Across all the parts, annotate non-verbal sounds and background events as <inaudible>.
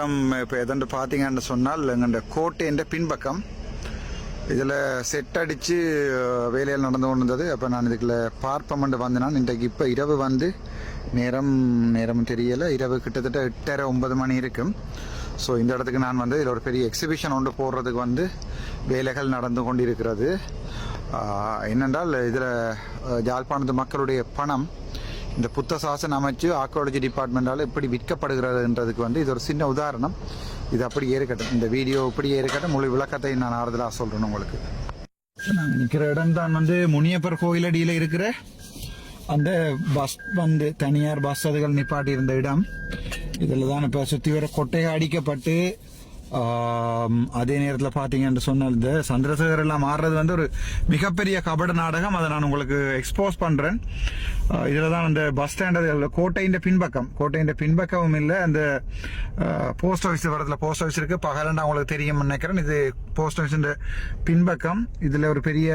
இடம் இப்போ எதன்று பார்த்தீங்கன்னு சொன்னால் எங்கள்ட கோட்டைன்ற பின்பக்கம். இதில் செட் அடித்து வேலையில் நடந்து கொண்டு இருந்தது அப்போ நான் இதுக்குள்ள பார்ப்பமெண்ட் வந்தேன் இன்றைக்கு இப்போ இரவு வந்து நேரம் நேரம் தெரியலை. இரவு கிட்டத்தட்ட எட்டரை ஒன்பது மணி இருக்கும். ஸோ இந்த இடத்துக்கு நான் வந்து இதில் ஒரு பெரிய எக்ஸிபிஷன் ஒன்று போடுறதுக்கு வந்து வேலைகள் நடந்து கொண்டிருக்கிறது. என்னென்றால் இதில் ஜாழ்ப்பாணத்து மக்களுடைய பணம் இந்த புத்த சாசன அமைச்சு ஆர்கியாலஜி டிபார்ட்மெண்டால் எப்படி விற்கப்படுகிறதுன்றதுக்கு வந்து இது ஒரு சின்ன உதாரணம். இது அப்படியே இருக்கட்டும் இந்த வீடியோ இப்படியே இருக்கட்டும் முழு விளக்கத்தை நான் ஆறுதலாக சொல்கிறேன் உங்களுக்கு. நான் நிற்கிற இடம் தான் வந்து முனியப்பர் கோயிலடியில் இருக்கிற அந்த பஸ் வந்து தனியார் பஸ் அதுகள் நிப்பாட்டி இருந்த இடம். இதில் தான் இப்போ சுற்றி வர கொட்டையை அடிக்கப்பட்டு அதே நேரத்தில் பார்த்தீங்கன்னு சொன்ன இந்த சந்திரசேகர் எல்லாம் மாறுறது வந்து ஒரு மிகப்பெரிய கபட நாடகம். அதை நான் உங்களுக்கு எக்ஸ்போஸ் பண்ணுறேன் இதில் தான் அந்த பஸ் ஸ்டாண்ட் கோட்டையின் பின்பக்கம். கோட்டையின் பின்பக்கமும் இல்லை அந்த போஸ்ட் ஆஃபீஸ் வரதுல போஸ்ட் ஆஃபீஸ் இருக்கு. பகலண்டா உங்களுக்கு தெரியும் நினைக்கிறேன். இது போஸ்ட் ஆஃபீஸ் பின்பக்கம். இதில் ஒரு பெரிய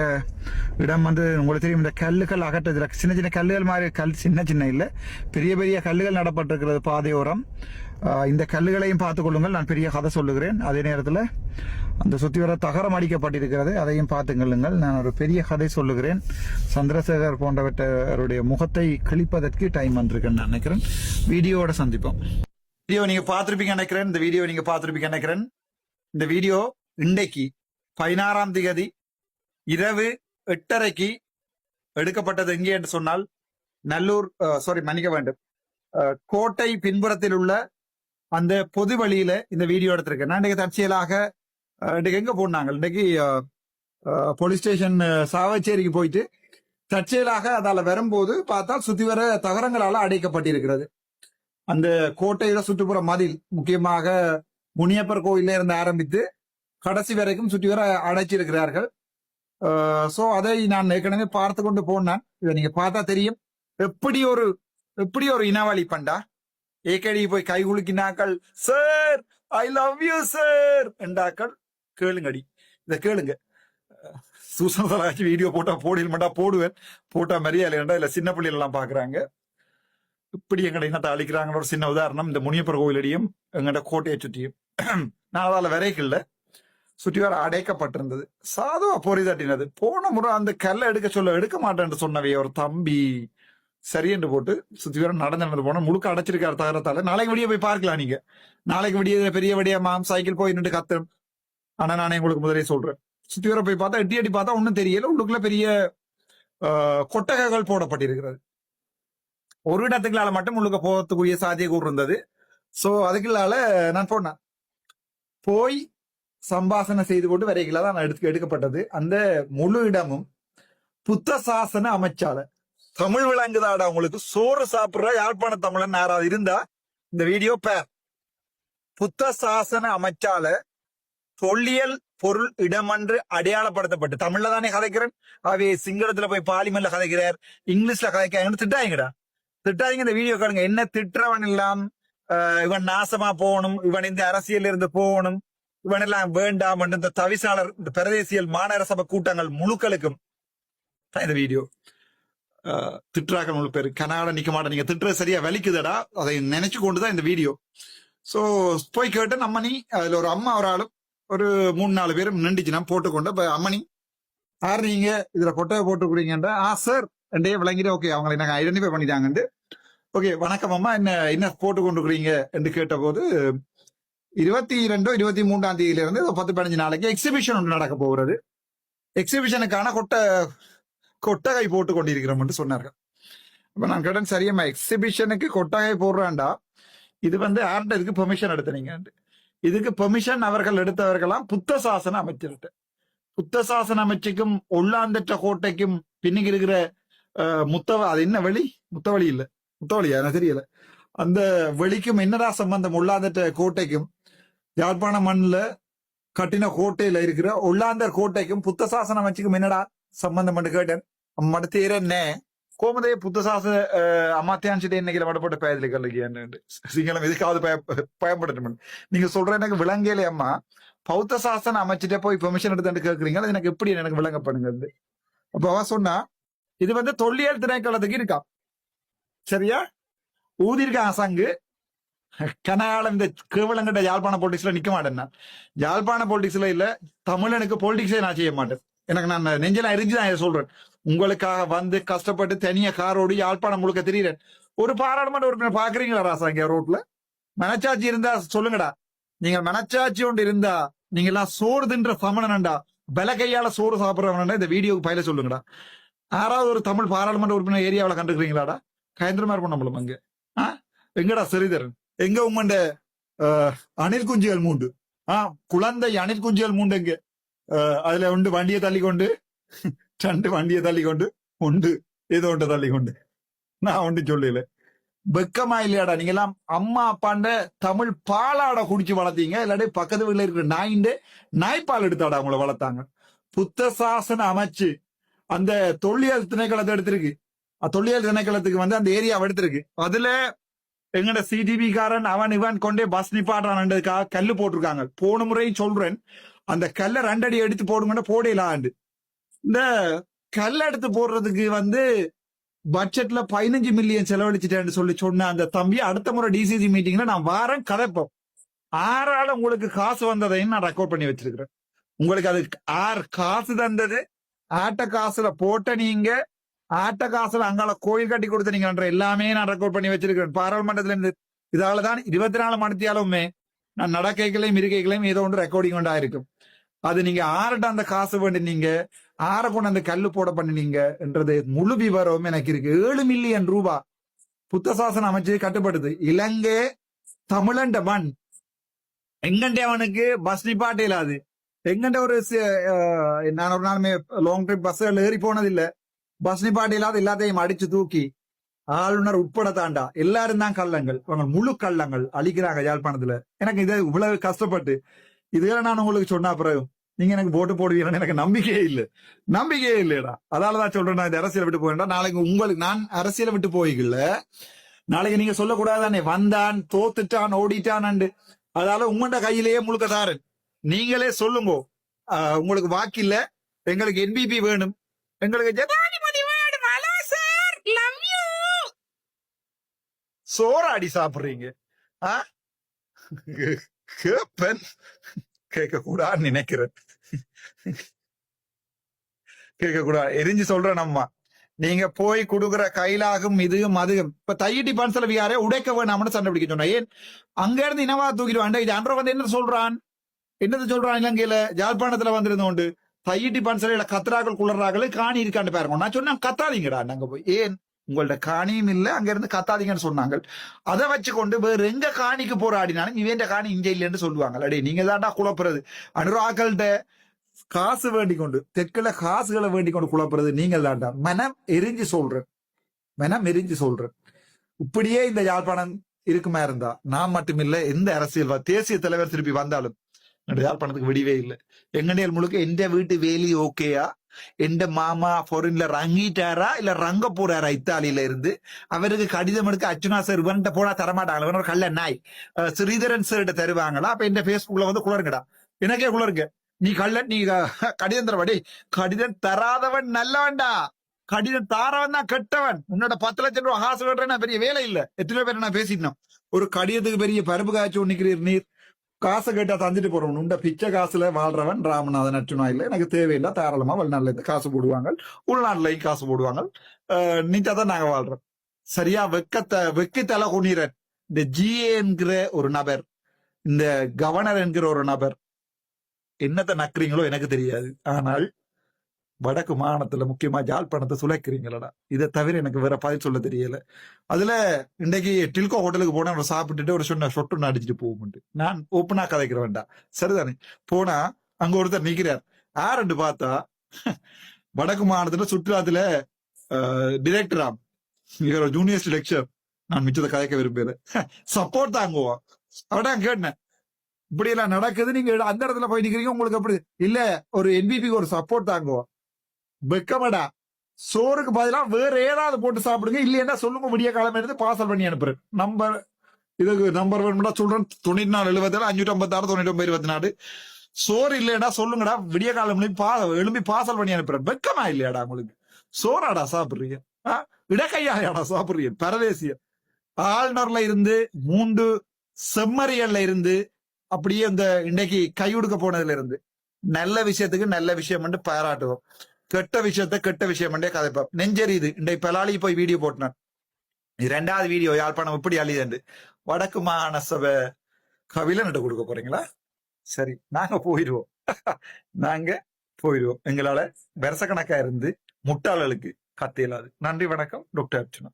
இடம் வந்து உங்களுக்கு தெரியும் இந்த கல்லுகள் அகற்ற சின்ன சின்ன கல்லுகள் மாதிரி கல் சின்ன சின்ன இல்லை. பெரிய பெரிய கல்லுகள் நடப்பட்டிருக்கிறது பாதையோரம். இந்த கல்லுகளையும் பார்த்துக் கொள்ளுங்கள். நான் பெரிய கதை சொல்லுகிறேன். அதே நேரத்தில் அந்த சுத்தி வர தகரம் அடிக்கப்பட்டிருக்கிறது. அதையும் பார்த்துங்கள்ளுங்கள் நான் ஒரு பெரிய கதை சொல்லுகிறேன். சந்திரசேகர் போன்றவற்றவருடைய முகத்தை கிழிப்பதற்கு டைம் வந்திருக்குன்னு நான் நினைக்கிறேன். வீடியோவோட சந்திப்போம். வீடியோ நீங்க பார்த்திருப்பீங்க நினைக்கிறேன். இந்த வீடியோ நீங்க பார்த்திருப்பீங்க நினைக்கிறேன். இந்த வீடியோ இன்றைக்கு பதினாறாம் தேதி இரவு எட்டரைக்கு எடுக்கப்பட்டது எங்கே என்று சொன்னால் நல்லூர் சாரி மன்னிக்க வேண்டும். கோட்டை பின்புறத்தில் உள்ள அந்த பொது வழியில இந்த வீடியோ எடுத்திருக்கேன். நான் இன்னைக்கு தற்செயலாக இன்னைக்கு எங்க போனாங்க? இன்னைக்கு போலீஸ் ஸ்டேஷன் சாவச்சேரிக்கு போயிட்டு தற்செயலாக அதால வரும்போது பார்த்தா சுத்தி வர தகரங்களால அடைக்கப்பட்டிருக்கிறது. அந்த கோட்டையில சுற்றுப்புற மதில் முக்கியமாக முனியப்பர் கோயில்ல இருந்து ஆரம்பித்து கடைசி வரைக்கும் சுற்றி வர அடைச்சிருக்கிறார்கள். சோ அதை நான் ஏற்கனவே பார்த்து கொண்டு போனேன். இதை நீங்க பார்த்தா தெரியும். எப்படி ஒரு எப்படி ஒரு இனவாளி பண்டா? ஏகடி போய் கை குலுக்கினாக்கள் sir I love you sir என்றாக்கள் கேளுங்கடி. இதை கேளுங்க. சூசனதாச்சு வீடியோ போட்டா போடலமாட்டா போடுவேன். போட்டா மரியாதை இல்ல சின்ன பிள்ளைகள் எல்லாம் பாக்குறாங்க. இப்படி எங்கட இனத்தை அழிக்கிறாங்கன்னு ஒரு சின்ன உதாரணம். இந்த முனியப்பர் கோயிலடியும் எங்கட கோட்டையை சுற்றியும். நான் அதால விரைக்கல. சுற்றி வர அடைக்கப்பட்டிருந்தது. சாதுவா பொறி தட்டினது. போன முறை அந்த கல்லை எடுக்க சொல்ல எடுக்க மாட்டேன்னு சொன்னவே ஒரு தம்பி. சரி என்று போட்டு சுத்தி வர நடந்து நடந்து போன முழுக்க அடைச்சிருக்காரு தகரத்தால. நாளைக்கு விடிய போய் பார்க்கலாம் நீங்க. நாளைக்கு விடிய பெரிய வடியா மாம் சைக்கிள் போய் நின்று கத்தும். ஆனா நானே உங்களுக்கு முதலே சொல்றேன். சுத்தி வர போய் பார்த்தா எட்டி அடி பார்த்தா ஒன்றும் தெரியல. உள்ளுக்குள்ள பெரிய ஆஹ், கொட்டகைகள் போடப்பட்டிருக்கிறது. ஒரு இடத்துக்குள்ளால மட்டும் உள்ளுக்க போகிறதுக்குரிய கூட இருந்தது. சோ அதுக்குள்ளால நான் போனேன். போய் சம்பாசனை செய்து கொண்டு வரைகளை தான் எடுத்து எடுக்கப்பட்டது. அந்த முழு இடமும் புத்த சாசன அமைச்சால. தமிழ் விளங்குதாடா உங்களுக்கு. சோறு சாப்பிடுற யாழ்ப்பாண தமிழன் யாராவது இருந்தா இந்த வீடியோ பேர். புத்த சாசன அமைச்சால தொல்லியல் பொருள் இடமன்று அடையாளப்படுத்தப்பட்டு தமிழ்ல தானே கதைக்கிறேன்? அவை சிங்களத்துல போய் பாலிமர்ல கதைக்கிறார் இங்கிலீஷ்ல கதைக்கிறாங்கன்னு திட்டாங்கடா திட்டாதீங்க இந்த வீடியோ காணுங்க என்ன திட்டுறவன் எல்லாம் ஆஹ் இவன் நாசமா போகணும் இவன் இந்த அரசியல் இருந்து போகணும் இவன் எல்லாம் வேண்டாம் என்று இந்த தவிசாளர் இந்த பிரதேசியல் மாநகர சபை கூட்டங்கள் முழுக்களுக்கும் இந்த வீடியோ திட்டுறாங்க முழு பேரு. கனடா நிக்க மாட்டேன். நீங்க திட்டுறது சரியா வலிக்குதடா. அதை நினைச்சு கொண்டுதான் இந்த வீடியோ சோ போய் கேட்டு நம்ம நீ அதுல ஒரு அம்மா ஒரு ஆளும் ஒரு மூணு நாலு பேரும் நின்றுச்சுன்னா போட்டுக்கொண்டு இப்போ அம்மணி சார் நீங்க இதுல கொட்டை போட்டுக்கிறீங்கன்ற ஆ சார் ரெண்டையே விளங்கிட்டு ஓகே அவங்களை நாங்கள் ஐடென்டிஃபை பண்ணிட்டாங்கன்ட்டு. ஓகே வணக்கம் அம்மா. என்ன என்ன போட்டு கொண்டுக்கிறீங்க என்று கேட்டபோது இருபத்தி ரெண்டோ இருபத்தி மூன்றாம் தேதியில இருந்து ஒரு பத்து பதினஞ்சு நாளைக்கு எக்ஸிபிஷன் ஒன்று நடக்க போகிறது. எக்ஸிபிஷனுக்கான கொட்டை கொட்டகை போட்டு கொண்டிருக்கிறோம் என்று சொன்னார்கள். அப்ப நான் கேட்டேன் சரியம்மா எக்ஸிபிஷனுக்கு கொட்டகை போடுறாண்டா இது வந்து ஆர்டருக்கு பெர்மிஷன் எடுத்தனீங்க இதுக்கு பெர்மிஷன் அவர்கள் எடுத்தவர்களாம் புத்த சாசன அமைச்சர்கிட்ட. புத்த சாசன அமைச்சுக்கும் உள்ளாந்தற்ற கோட்டைக்கும் பின்னுக்கு இருக்கிற முத்தவ அது என்ன வழி? முத்தவழி இல்ல. முத்தவழியா? எனக்கு தெரியல. அந்த வெளிக்கும் என்னடா சம்பந்தம்? உள்ளாந்தற்ற கோட்டைக்கும். யாழ்ப்பாண மண்ணுல கட்டின கோட்டையில இருக்கிற உள்ளாந்தர் கோட்டைக்கும் புத்த சாசன அமைச்சுக்கும் என்னடா சம்பந்தம் கேட்டேன். மடத்தீரன்னே கோமதையை පුද්ධසාස අමාත්‍යංශයට එන්න කියලා මට පොඩ පැහැදිලි කරලා කියන්න සිංහල මේක කවුද பயன்படுத்தணும் நீங்க சொல்ற எனக்கு விளங்கல அம்மா பௌத்த சாசன அமைச்சிட்ட போய் பெர்மிஷன் எடுத்து வந்து அது எனக்கு எப்படி எனக்கு விளங்க பண்ணுங்கிறது அப்ப அவ சொன்னா இது வந்து தொல்லியல் திணைக்களத்துக்கு இருக்கா சரியா ஊதிருக்க ஆசாங்கு கனகாலம் இந்த கேவலங்கிட்ட யாழ்ப்பாண பொலிட்டிக்ஸ்ல நிக்க மாட்டேன்னா யாழ்ப்பாண பொலிட்டிக்ஸ்ல இல்ல தமிழனுக்கு பொலிட்டிக்ஸே நான் செய்ய மாட்டேன் எனக்கு நான் நெஞ்சில நான் சொல்றேன் உங்களுக்காக வந்து கஷ்டப்பட்டு தனியா காரோடு யாழ்ப்பாணம் முழுக்க தெரியுறேன். ஒரு பாராளுமன்ற உறுப்பினர் பாக்குறீங்களா ராசா இங்க ரோட்ல? மனச்சாட்சி இருந்தா சொல்லுங்கடா. நீங்க மனச்சாட்சி ஒன்று இருந்தா நீங்க எல்லாம் சோறு தின்ற சமணனண்டா. பல கையால சோறு சாப்பிடுறவனா இந்த வீடியோக்கு பயில சொல்லுங்கடா. யாராவது ஒரு தமிழ் பாராளுமன்ற உறுப்பினர் ஏரியாவில் கண்டுக்கிறீங்களாடா? கயந்திரமா பண்ண நம்மளும் அங்க. ஆ? எங்கடா சரிதரன் எங்க உங்கண்ட அணில் குஞ்சுகள் மூண்டு? ஆஹ் குழந்தை அணில் குஞ்சுகள் மூண்டு எங்க? அதுல உண்டு வண்டியை தள்ளி கொண்டு ரெண்டு வண்டியை தள்ளி கொண்டு உண்டு ஏதோ ஒன்று தள்ளி கொண்டு நான் ஒன்று சொல்லல வெக்கமா இல்லையாடா நீங்க எல்லாம் அம்மா அப்பாண்ட தமிழ் பாலாட குடிச்சு வளர்த்தீங்க இல்லாட்டி பக்கத்து வீட்டுல இருக்கிற நாயிண்டு நாய்ப்பால் எடுத்தாடா அவங்கள வளர்த்தாங்க புத்த சாசன அமைச்சு அந்த தொல்லியல் திணைக்களத்தை எடுத்திருக்கு தொல்லியல் திணைக்களத்துக்கு வந்து அந்த ஏரியாவை எடுத்திருக்கு அதுல எங்கட சிடிபி காரன் அவன் இவன் கொண்டே பஸ் நிப்பாடுறான்ன்றதுக்காக கல்லு போட்டிருக்காங்க போன முறையும் சொல்றேன் அந்த கல்லை ரெண்டடி எடுத்து போடுங்க போடையிலாண்டு இந்த கல் எடுத்து போடுறதுக்கு வந்து பட்ஜெட்ல பதினஞ்சு மில்லியன் செலவழிச்சிட்டேன்னு சொல்லி சொன்ன அந்த தம்பி அடுத்த முறை டிசிசி மீட்டிங்ல நான் வாரம் கதைப்போம். ஆறால உங்களுக்கு காசு வந்ததையும் நான் ரெக்கார்ட் பண்ணி வச்சிருக்கிறேன். உங்களுக்கு அது ஆறு காசு தந்தது ஆட்ட காசுல போட்ட நீங்க ஆட்ட காசுல அங்கால கோயில் கட்டி கொடுத்த நீங்கன்ற எல்லாமே நான் ரெக்கார்ட் பண்ணி வச்சிருக்கிறேன். பாராளுமன்றத்துல இருந்து இதாலதான் இருபத்தி நாலு மணித்தியாலுமே நான் நடக்கைகளையும் இருக்கைகளையும் ஏதோ ஒன்று ரெக்கார்டிங் கொண்டா இருக்கும் அது நீங்க ஆறுட்ட அந்த காசு வேண்டினீங்க ஆற கொண்டு அந்த கல்லு போட பண்ணினீங்க என்றது முழு விவரம் எனக்கு இருக்கு. ஏழு மில்லியன் ரூபாய் புத்த சாசனம் அமைச்சு கட்டுப்படுது. இலங்கை தமிழண்ட மண். எங்கண்டே அவனுக்கு பஸ் நிப்பாட்டே இல்லாது எங்கண்ட ஒரு நான் ஒரு நாளுமே லாங் ட்ரிப் பஸ் ஏறி போனது இல்ல பஸ் நிப்பாட்டே இல்லாத எல்லாத்தையும் அடிச்சு தூக்கி ஆளுநர் உட்பட தாண்டா. எல்லாரும் தான் கள்ளங்கள். அவங்க முழு கள்ளங்கள் அழிக்கிறாங்க யாழ்ப்பாணத்துல. எனக்கு இதை இவ்வளவு கஷ்டப்பட்டு இதுல நான் உங்களுக்கு சொன்னா பிறகு நீங்க எனக்கு போட்டு போடுவீங்கன்னு எனக்கு நம்பிக்கையே இல்ல. நம்பிக்கையே இல்லையடா. அதாலதான் சொல்றேன் நான் இந்த அரசியலை விட்டு போயிட்டா நாளைக்கு உங்களுக்கு நான் அரசியலை விட்டு போய்கல நாளைக்கு நீங்க சொல்லக்கூடாதானே? வந்தான் தோத்துட்டான் ஓடிட்டான் அதால உங்கள்ட கையிலேயே முழுக்க தாரன் நீங்களே சொல்லுங்க. உங்களுக்கு வாக்கில்ல எங்களுக்கு என்பிபி வேணும். எங்களுக்கு ஜனாதிபதி வேணும். சோறாடி சாப்பிடுறீங்க. கேப்பன். கேட்கக்கூடாதுன்னு நினைக்கிறேன். கேட்கக்கூடாது எரிஞ்சு சொல்றேன் நம்ம நீங்க போய் கொடுக்குற கைலாகும் இதுவும் அதுவும். இப்ப தையிட்டி பன்சல வியாரே உடைக்க வேணாம்னு சண்டை பிடிக்க சொன்னா. ஏன்? அங்க இருந்து இனவா தூக்கிடுவான் இது அன்ற வந்து என்ன சொல்றான்? என்னது சொல்றான் இலங்கையில? ஜாழ்ப்பாணத்துல வந்திருந்தோண்டு தையிட்டி பன்சலையில கத்துறாக்கள் குளறாக்கள் காணி இருக்கான்னு பாருங்க. நான் சொன்னேன் கத்தாதீங்கடா. நாங்க போய். ஏன்? உங்கள்ட்ட காணியும் இல்ல அங்க இருந்து கத்தாதீங்கன்னு சொன்னாங்க அதை வச்சு கொண்டு வேற எங்க காணிக்கு போராடினாலும் இவன் காணி இங்க இல்லைன்னு சொல்லுவாங்க அடே நீங்க தான்டா குழப்புறது. அனுராக்கள்கிட்ட காசு வேண்டிக் கொண்டு தெற்குல காசுகளை வேண்டிக் கொண்டு குழப்புறது நீங்கள் தான்டா மனம் எரிஞ்சு சொல்றேன். மனம் எரிஞ்சு சொல்றேன். இப்படியே இந்த யாழ்ப்பாணம் இருக்குமா இருந்தா நான் மட்டுமில்ல எந்த அரசியல் தேசிய தலைவர் திருப்பி வந்தாலும் என்னோட பணத்துக்கு விடிவே இல்லை. எங்கடையல் முழுக்க எந்த வீட்டு வேலி ஓகேயா? எந்த மாமா ஃபாரின்ல ரங்கிட்டாரா? இல்ல ரங்க போறாரா இத்தாலியில இருந்து? அவருக்கு கடிதம் எடுக்க அர்ச்சனா சார் இவன்கிட்ட போனா தரமாட்டாங்களா? இவன் ஒரு கள்ள நாய். ஸ்ரீதரன் சார்கிட்ட தருவாங்களா? அப்ப எந்த பேஸ்புக்ல வந்து குளருங்கடா எனக்கே குளருங்க நீ கள்ளன் நீ கடிதம் தரவாடி கடிதம் தராதவன் நல்லவன்டா. கடிதம் தாரவன் தான் கெட்டவன். உன்னோட பத்து லட்சம் ரூபாய் காசு கட்டுறேன்னா பெரிய வேலை இல்ல. எத்தனை பேர் நான் பேசிட்டோம் ஒரு கடிதத்துக்கு பெரிய பருப்பு காய்ச்சி நிக்கிறீர் நீர். காசை கேட்டா தந்துட்டு போறவன் உண்ட பிச்சை காசுல வாழ்றவன் ராமநாதன் அர்ஜுனா இல்ல. எனக்கு தேவையில்லை தாராளமா வெளிநாட்டுல இருந்து காசு போடுவாங்க. உள்நாட்டுலயும் காசு போடுவாங்க. அஹ், நீட்டாதான் நாங்க வாழ்றோம். சரியா வெக்கத்த வெக்கி தலை குனிரன் இந்த ஜிஏ என்கிற ஒரு நபர் இந்த கவர்னர் என்கிற ஒரு நபர் என்னத்தை நக்குறீங்களோ எனக்கு தெரியாது. ஆனால் வடக்கு மாகாணத்துல முக்கியமா ஜாழ்ப்பாணத்தை சுலைக்கிறீங்களடா இதை தவிர எனக்கு வேற பதில் சொல்ல தெரியல. அதுல இன்னைக்கு டில்கோ ஹோட்டலுக்கு போனா அவரை சாப்பிட்டுட்டு ஒரு சொன்ன சொட்டு அடிச்சுட்டு போகும்ட்டு. நான் ஓப்பனா கதைக்கிற வேண்டாம் சரிதானே? போனா அங்க ஒருத்தர் நிக்கிறார். யாருன்னு பார்த்தா வடக்கு மாகாணத்துல சுற்றுலாத்துல டிரெக்டராம் இவர் ஜூனியர் லெக்சர் நான் மிச்சத்தை கதைக்க விரும்பல. சப்போர்ட் தாங்குவோம் அவடா கேட்டேன். இப்படி எல்லாம் நடக்குது நீங்க அந்த இடத்துல போய் நிக்கிறீங்க உங்களுக்கு அப்படி இல்ல ஒரு என்பிபிக்கு ஒரு சப்போர்ட் தாங்குவோம் வெக்கமடா. சோறுக்கு பதிலாக வேற ஏதாவது போட்டு சாப்பிடுங்க. இல்லையா சொல்லுங்க விடிய காலம் எடுத்து பார்சல் பண்ணி அனுப்புறேன். நம்பர் இதுக்கு நம்பர் வேணும்டா சொல்றேன். தொண்ணூத்தி நாலு எழுபத்தி அஞ்சூற்றி ஐம்பத்தாறு தொண்ணூற்றி ஒன்பது இருபத்தி நாலு சோறு இல்லையடா சொல்லுங்கடா விடிய காலம் பா எழும்பி பார்சல் பண்ணி அனுப்புறேன். வெக்கமா இல்லையாடா உங்களுக்கு? சோறாடா சாப்பிடுறீங்க? ஆ? இடக்கையாடா சாப்பிடுறீங்க? பரதேசிய ஆளுநர்ல இருந்து மூன்று செம்மறியல்ல இருந்து அப்படியே இந்த இன்னைக்கு கை கொடுக்க போனதுல இருந்து. நல்ல விஷயத்துக்கு நல்ல விஷயம் பாராட்டுவோம். கெட்ட விஷயத்த கெட்ட விஷயம் என்றே கதைப்போம் நெஞ்செறியுது இன்றைக்கு பலாளி போய் வீடியோ போட்டினான். இது ரெண்டாவது வீடியோ. யாழ்ப்பாணம் இப்படி அழியது வடக்கு மாகாண சபை கவிழன்ட்டு கொடுக்க போறீங்களா? சரி நாங்க போயிடுவோம். <laughs> நாங்க போயிடுவோம். எங்களால வருஷக்கணக்கா இருந்து முட்டாளர்களுக்கு கத்தியலாது நன்றி வணக்கம். டாக்டர் அர்ச்சனா